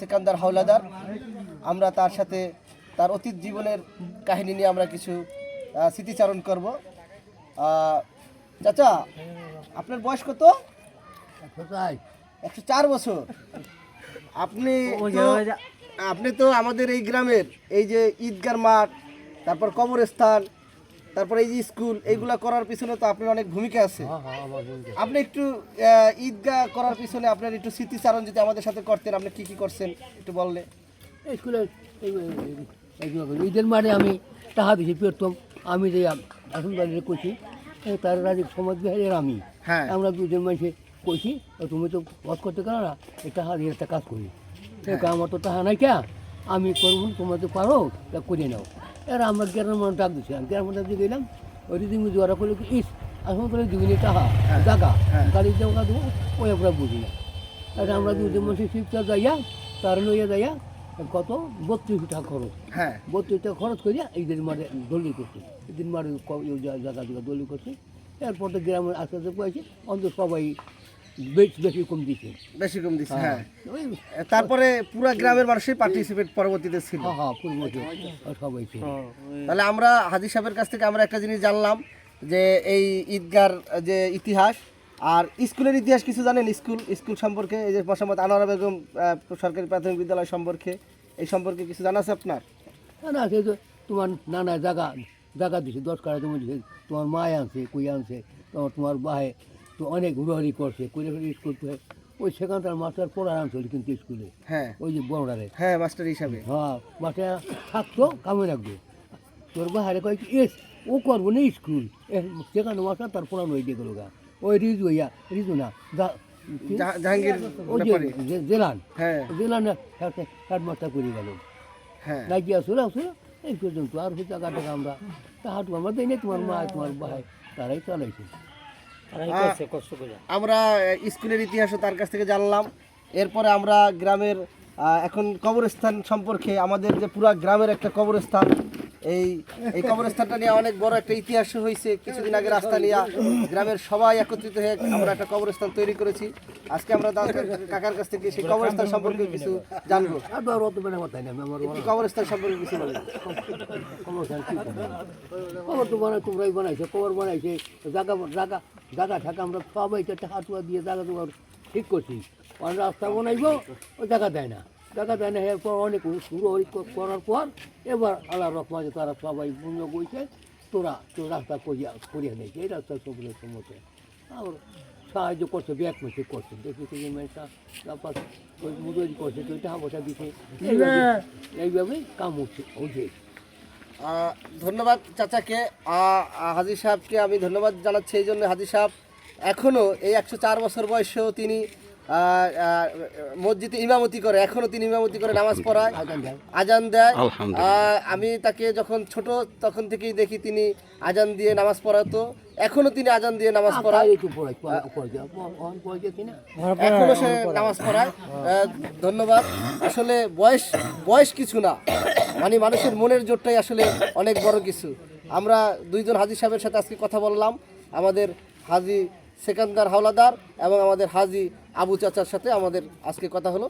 সেকান্দার হাওলাদার। আমরা তার সাথে তার অতীত জীবনের কাহিনী নিয়ে আমরা কিছু স্মৃতিচারণ করব। চাচা আপনার বয়স কত? একশো চার। বছর। আপনি আপনি তো আমাদের এই গ্রামের এই যে ঈদগার মাঠ তারপর কবরস্থান তারপর এই যে স্কুল এইগুলা করার পিছনে তো আপনার অনেক ভূমিকা আছে। হ্যাঁ হ্যাঁ আপনি একটু ঈদগাহ করার পিছনে আপনার একটু স্মৃতিচারণ যদি আমাদের সাথে করতেন আপনি কি কি করছেন একটু বললে। স্কুলে। ঈদের মাঠে আমি টাকা দিছি পেরতাম আমি যে এখন বাড়িতে করছি এই তার রাজি সমাজ বিহারের আমি। হ্যাঁ। আমরা দুজন মানুষে কইছি তুমি তো বস করতে পারো না এই টাকা দিয়ে একটা কাজ করি। কয়, আমার তো টাকা নাই কে। আমি করব তোমরা তো পারো তা করে নাও। এর আমার গ্রামের মানুষ ডাক দিচ্ছে আমি গ্রামের মধ্যে গেলাম ওই দিদি জোয়ারা করলে কি, ইস আসলে করে দিবিনি টাকা টাকা গাড়ি টাকা দেবো ওই আমরা বুঝি না। আর আমরা দুজন মানুষের শিবটা যাইয়া তার লইয়া যাইয়া কত? বত্রিশ টাকা খরচ। হ্যাঁ। বত্রিশ টাকা খরচ করিয়া এইদিন মাঠে দলি করছি। এদিন মাঠে ক- এই জা- জায়গা জায়গা দলি করছি। এরপর তো গ্রামের আস্তে আস্তে পেয়েছি অন্তত সবাই বেশ বেশি কম দিচ্ছে বেশি কম দিচ্ছে হ্যাঁ। তারপরে পুরা গ্রামের মানুষই পার্টিসিপেট পরবর্তীতে ছিল। হ্যাঁ হ্যাঁ সবাই ছিল। তাহলে আমরা হাজি সাহেবের কাছ থেকে আমরা একটা জিনিস জানলাম যে এই ঈদগার যে ইতিহাস আর স্কুলের ইতিহাস কিছু জানেন? স্কুল স্কুল সম্পর্কে এই যে মোসাম্মদ আনোয়ারা বেগম সরকারি প্রাথমিক বিদ্যালয় সম্পর্কে এই সম্পর্কে কিছু জানা আছে আপনার? না, না সে তো তোমার নানা জায়গা জায়গা দিছে দশ কাটা দিছে তোমার মায় আনছে কুই আনছে তোমার তোমার বাহে তো অনেক ঘুরাঘুরি করছে করে ফেলে স্কুল ওই সেখানকার মাস্টার পড়ার আনছিল কিন্তু স্কুলে। হ্যাঁ। ওই যে বড়ারে হ্যাঁ মাস্টার হিসাবে। হ্যাঁ মাঠে থাকতো কামে রাখবে। তোর বাহারে কয়েক এস ও করব না স্কুল। সেখানে মাস্টার তার পড়ানো দিয়ে গেলো গা। ওই রিজু ইয়া রিজু না জাহাঙ্গীর ওই যে জেলান। হ্যাঁ। জেলান হেডমাস্টার করে গেল। হ্যাঁ। আসো এই পর্যন্ত। আর হচ্ছে টাকা টাকা আমরা তাহাটু আমরা দেয় তোমার মা তোমার ভাই তারাই চালাইছে। আমরা স্কুলের ইতিহাসও তার কাছ থেকে জানলাম। এরপরে আমরা গ্রামের এখন কবরস্থান সম্পর্কে আমাদের যে পুরা গ্রামের একটা কবরস্থান এই এই কবরস্থানটা নিয়ে অনেক বড় একটা ইতিহাস হয়েছে। কিছুদিন আগে রাস্তা নিয়ে গ্রামের সবাই একত্রিত হয়ে আমরা একটা কবরস্থান তৈরি করেছি। আজকে আমরা কাকার কাছ থেকে সেই কবরস্থান সম্পর্কে কিছু জানব। কবরস্থান সম্পর্কে কিছু বলেন খবর স্যার কি করব? তো বানাই তোমরাই বানাইছো খবর বানাইছে জায়গা জায়গা জায়গা থাকা আমরা সবাই তো টাকা টুয়া দিয়ে জায়গা তোমার ঠিক করছি। আর রাস্তা বানাইবো ওই জায়গা দেয় না। জায়গা দেয় না এরপর অনেক শুরু করার পর এবার আল্লাহ রকম আছে তারা সবাই পুণ্য বইছে তোরা তো রাস্তা করিয়া করিয়া দিয়েছে এই রাস্তা সবগুলো সম্মতে আর সাহায্য করছে ব্যাগ মেসে করছে। দেখি কি মেয়েটা তারপর ওই মুদরি করছে তো পয়সা দিছে। এইভাবে- এইভাবেই কাম হচ্ছে আহ, ধন্যবাদ চাচাকে। আহ, সাহেবকে আমি ধন্যবাদ জানাচ্ছি এই জন্য হাজি সাহেব এখনও এই একশো চার বছর বয়সেও তিনি মসজিদে ইমামতি করে এখনও তিনি ইমামতি করে নামাজ পড়ায় আজান দেয়। আমি তাকে যখন ছোট তখন থেকেই দেখি তিনি আজান দিয়ে নামাজ পড়াতো এখনও তিনি আজান দিয়ে নামাজ পড়ায়। একটু পড়াই পড়াই অন পড়াই কিনা এখনও সে নামাজ পড়ায়। ধন্যবাদ। আসলে বয়স বয়স কিছু না। মানে মানুষের মনের জোরটাই আসলে অনেক বড় কিছু। আমরা দুইজন হাজি সাহেবের সাথে আজকে কথা বললাম, আমাদের হাজি সেকান্দার হাওলাদার এবং আমাদের হাজি আবু চাচার সাথে আমাদের আজকে কথা হলো।